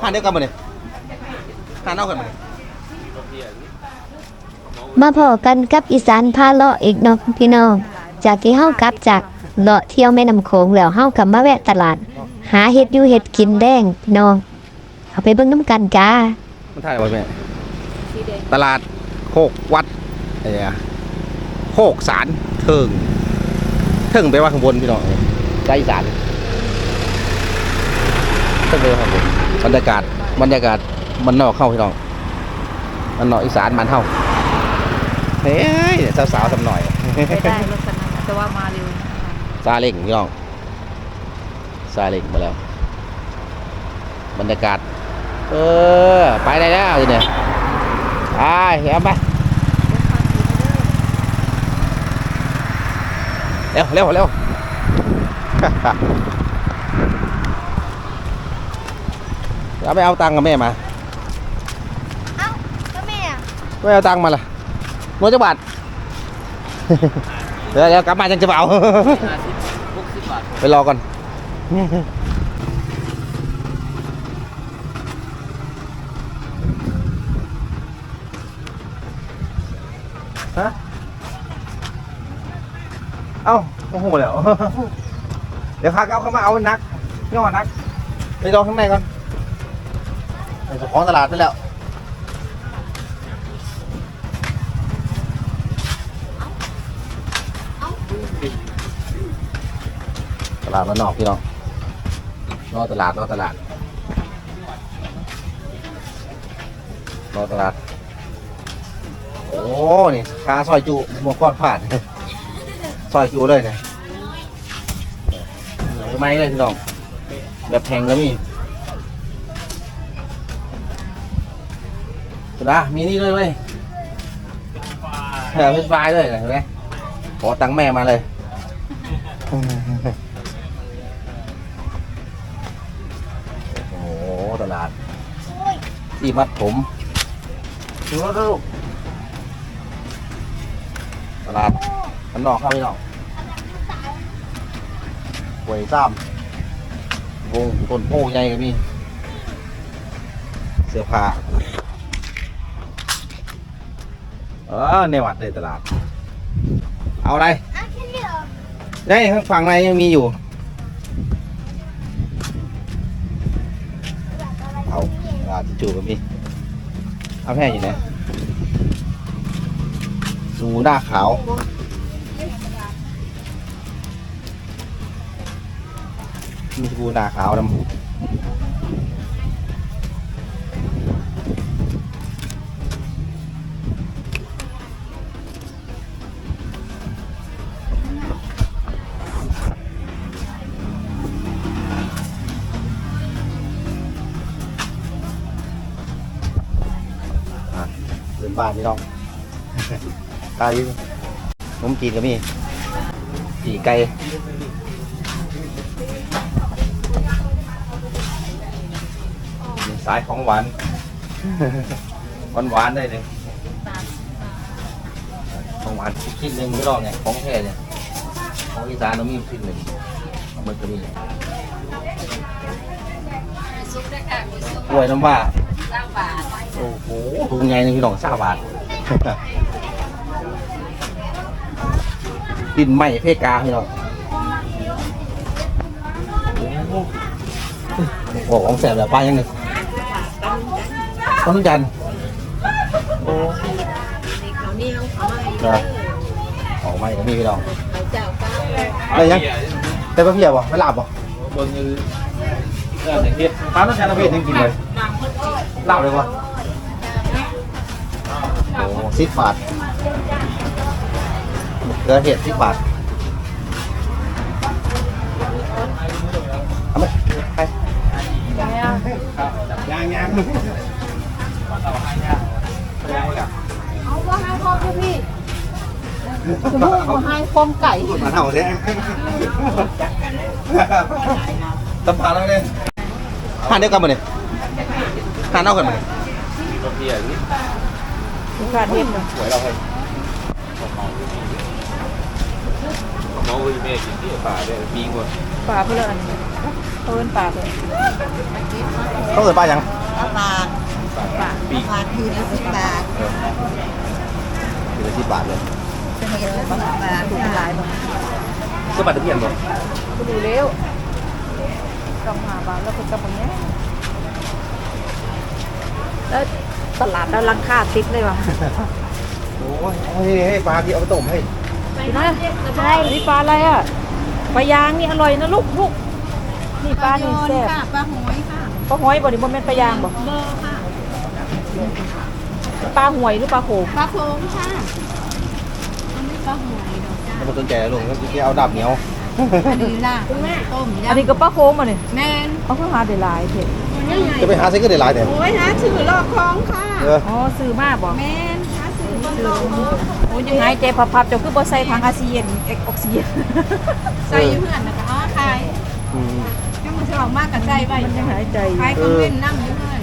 หานเดียวกันบ่เนี่ยหานเอากันบ่เนี่ยมาพอกันกับอีสานพาเลาะอีกเนาะพี่น้อง จากที่เฮากลับจากเลาะเที่ยวแม่น้ำโขงแล้วเฮากลับมาแวะตลาด หาเห็ดอยู่เห็ดกินแดงพี่น้อง เอาไปเบิ่งน้ำกันจ้ามันถ่ายไว้แม่ตลาดโคกวัดอะไรอะโคกสารเทิงเทิงไปว่าข้างบนพี่น้องใจอีสานเทิงไปว่าข้างบน บรรยากาศบรรยากาศมันนอกเข้าพี่น้องมันนอกอีสานมันเท่าเฮ้ยสาวๆทำหน่อยไม่ได้รถคันนั้นนะแต่ว่ามาเร็วซาเล้งพี่น้องซาเล้งมาแล้ว บรรยากาศ เออ ไปได้แล้วทีเนี่ยไปเอาไปเร็วเร็วเร็ว เอาไปเอาตังค์กับแม่มาเอ้าก็แม่ไม่เอาตังค์มาล่ะหมดจักบาท เดี๋ยวเดี๋ยวกลับมาจังจะเอาไปรอก่อน ฮะ เอ้าโอ้โหแล้ว เดี๋ยวพาเอาเข้ามาเอานักนี่ว่านัก ไปรอข้างในก่อนไป เจ้าของตลาดไปแล้วตลาดมานนอกพี่น้องรอตลาดรอตลาดรอตลาด โอ้นี่ค้าซอยจุหมวกก้อนผ่านซอยจุเลยเนี่ยเหลือไม้เลยพี่น้องแบบแพงก็มี สุดามีนี่เลยเว้ยแถมเป็นไฟล์เลยเห็นไหมขอตังค์แม่มาเลย โอ้โหตลาดที่มัดผมดูแล้วลูกตลาดมันนอกครับพี่นองหวยซ้ำวงต้นโพใหญ่ก็มี เสื้อผ้า เออในวัดในตลาด เอาอะไรได้ข้างฝั่งในยังมีอยู่ เอาลาจูกับมีเอาแพ่อยู่ไหนสูหน้าขาวมีสูหน้าขาวดำ เดินบ้านพี่น้องตาดีนมจีนก็มีจีไก่มีสายของหวาน หวานหวานๆได้เลยของหวานชิ้นหนึ่งไม่รอดไงของแท้เนี่ยของอีสานเรามีชิ้นหนึ่งมันจะมีกล้วยน้ำว่า ถุงใหญ่หนึงพี่น้องสาบาทดินไหม้เพกาพี่น้องโอ้ของแสบแบบป้ายังไงต้นจันโอ้ขาเนียวเขาไม่นะออกไม่ก็มีพี่น้องอะไรยังแต่ปลาเพียบ่ไม่หลับบ่บนมือเรื่องอย่างที่ป้าต้องใช้ปลาเพียยังกินเลยหลับเลยวะ สิบบาทเกลือเห็ดสิบบาทเอาไหมไปยางยางเอาว่าให้พ่อพี่พี่สมมติว่าให้คมไก่มาเท่าเนี่ยตำปาแล้วเนี่ยหานเดียวกันมาเนี่ยหานเอากันมาเนี่ย รถเพียนี่ทุกการเห็นเลยหวยเราให้น้องวิเมกินที่ป่าได้ปีกว่าป่าเพื่อนปเอิ้นปลาเลยเขาเกิดปลายังปลาปลาปลาปีกปลาคืนละสิบบาทคือละสิบบาทเลยเป็นเห็ดละสิบบาทถูกหลายบ่ก็ปลาตะเพียนบ่ก็ดูเร็วกำหาบาทแล้วก็กำแบบนี้แล้ว ตลาดแล้วรังค่าติดเลยว่ะโอ้ยเอาให้ให้ปลาที่เอาไปต้มให้กินนะใช่นี่ปลาอะไรอะปลายางนี่อร่อยนะลูกลูกนี่ปลานี่แซ่บค่ะปลาหอยค่ะปลาหอยบ่นี่บ่แม่นปลายางบ่เบอร์ค่ะปลาหวยหรือปลาโขงปลาโค้งค่ะอันนี้ปลาหอยดอกจ้าถ้ามันสนใจลุงก็จะเอาดาบเหนียวอันนี้ล่ะต้มอันนี้ยำก็ปลาโขงบ่นี่แมนเอาเข้าหาได้หลายเผ็ด จะไปหาใช้ก็ได้หลายแต่โอ้ยฮะชื่อลอกคลองค่ะเอออ๋อซื้อมาบ่แมนฮะชื่อบนลอกคลองโอ้ยยังหายใจพับๆเจ้าคือบ่ใส่ถังออกซิเจนเอกออกซิเจนใส่อยู่เพื่อนนะคะอ๋อขายอืมยังมันชอบมากกับใส่ไว้มันยังหายใจอยู่ขายคอมเมนต์นั่งอยู่เพื่อน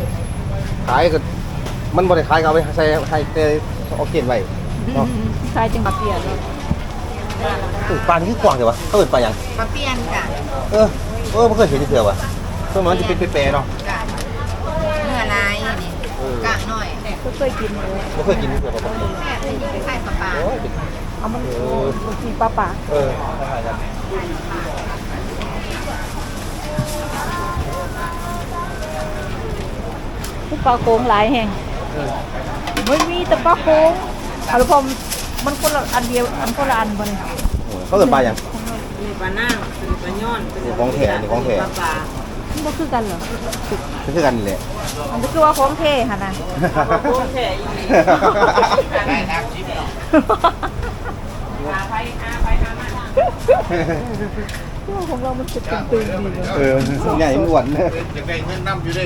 ขายก็มันบ่ได้ขายก็เอาไปใส่ให้แต่เอาเก็บไว้เนาะใส่จังหวะเปลี่ยนเลยอุ๊ยปลานี่คือกว้างจังวะเขาเอิ้นปลาหยังปลาเปียนจ้ะเออเออบ่เคยเห็นที่เถื่อว่ะเพิ่นมันจะเป็นเปรย์ๆเนาะ จ้ะเนื้อลายนี่ เออกะหน่อย ก็เคยกินเลยบ่เคยกินที่เถื่อปกติแม่เป็นยิ่งคล้ายปลาปลาโอ้ยเอามันบางทีปลาปากเออคล้ายๆกันปลาโขงหลายแห่งเออไม่มีแต่ปลาโขงเอาละพอมันคนละอันเดียวอันคนละอันบ่นี่เขาเอิ้นปลาหยังมีปลาหน้ามีปลาย่อนเป็นนี่ของแท้นี่ของแท้ปลาปลามัน บ่คือกันเหรอคือกันนี่แหละมันก็คือว่าของเท่หั่นน่ะได้ครับชิมเนาะของเรามันจะตึงๆดีเลยเออส่วนใหญ่มันอ้วนอยากได้เงินน้ำอยู่เด้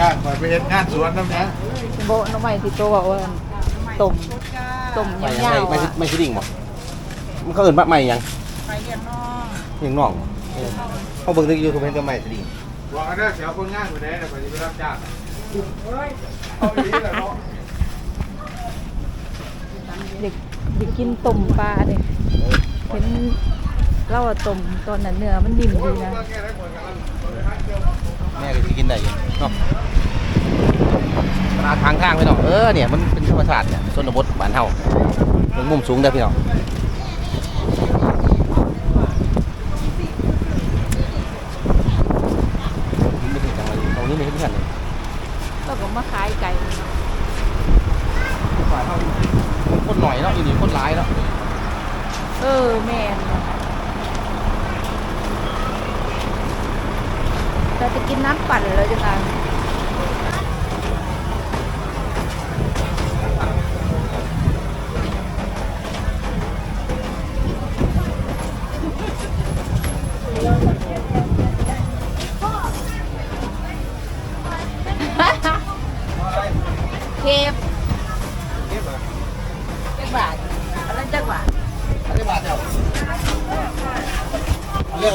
ก้างคอยไปเห็นงานสวนน้ำนะโบะน้องใหม่ที่โตว่าว่าต้มต้มไม่ยาวไม่ๆไม่อะไม่ใช่ดิ่งบ่มันเขาเอิ้นปลาใหม่หยังไปเรียนน้องเลี้ยงน้องเออเขาเบิ่งใน YouTube เห็นก็ใหม่สดิ่ง บอกกันเด้อเสียคนงานอยู่ไหนเดี๋ยวไปไปรับจ้างเอาอีกแล้วเนาะเด็กเด็กกินต้มปลาเนี่ยเห็นเราอะต้มตอนนั้นเนื้อมันนิ่มดีนะแม่ก็สิกินได้อยู่เนาะตลาดทางข้างพี่น้องเออเนี่ยมันเป็นธรรมชาติเนี่ยชนบทบ้านเฮาเบิ่งมุมสูงได้อพี่น้องไม่ถึงจังเลยตรงนี้ไม่เห็นกันเลย เราก็มาขายไก่ ฝ่ายเฮาคนหน่อยเนาะอีนี่คนหลายเนาะ เออแม่นเราจะกินน้ำปั่นเลยจ้ะค่ะ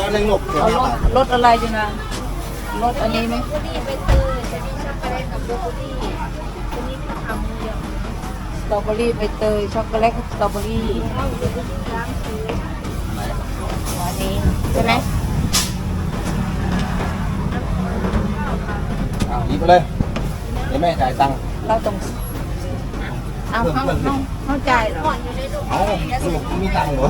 อะไรงบเอารถรถอะไรจังนะรถอันนี้ไหมสตรอเบอรี่ใบเตยช็อกโกแลตสตรอเบอรี่อันนี้ใช่ไหมอะหยิบไปเลยเดี๋ยวแม่จ่ายตังค์เราต้องเอาเข้าเข้าเข้าใจเหรอเอ้าลูกมีตังค์เหรอ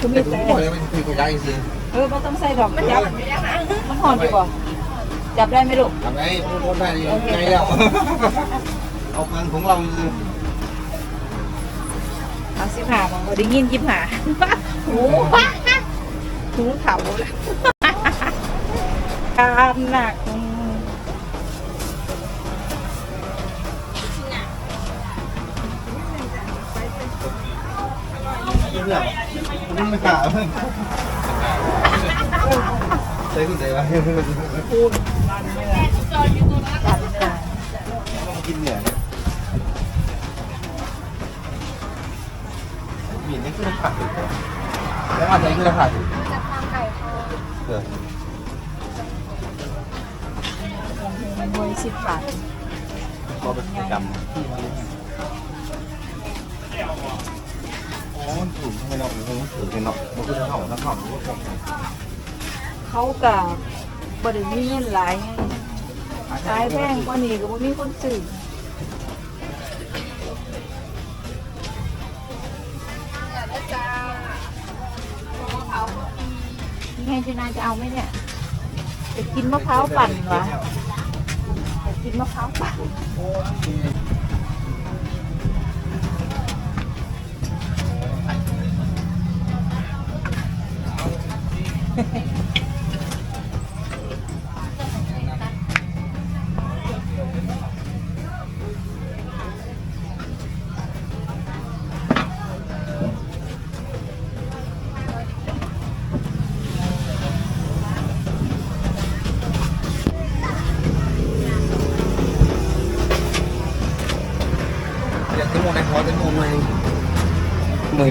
คือมีแต่ผมแต่บอกเลยว่าคือกูย้ายซื้อเออไม่ต้องใส่ดอกมันจับมันหอนดีกว่าจับได้ไหมลูกทำไงพูดได้ดีไงแล้วเอาเงินของเราซื้อเอาสิบหาบางคนได้ยินยิบหาหูหูเถาเลยการหนักเรื่อง มันไม่ขาดใส่คุณใส่ไว้คูณรันเนื้อรันเนื้อกินเหนื่อยมีนี่คือราคาถูกแล้วอะไรคือราคาถูกเออมันมวยสิบบาทก็เป็นกิจกรรมที่ มาเล่นถูกไม่เนาะมันถูกกันเนาะมันคือเห่าทั้งเห่าเขากับบริมีเงินหลายไงขายแพงกว่านี้ก็บ่มีคนซื้อนี่ไงจูนาจะเอาไหมเนี่ยจะกินมะพร้าวปั่นวะจะกินมะพร้าวปั่น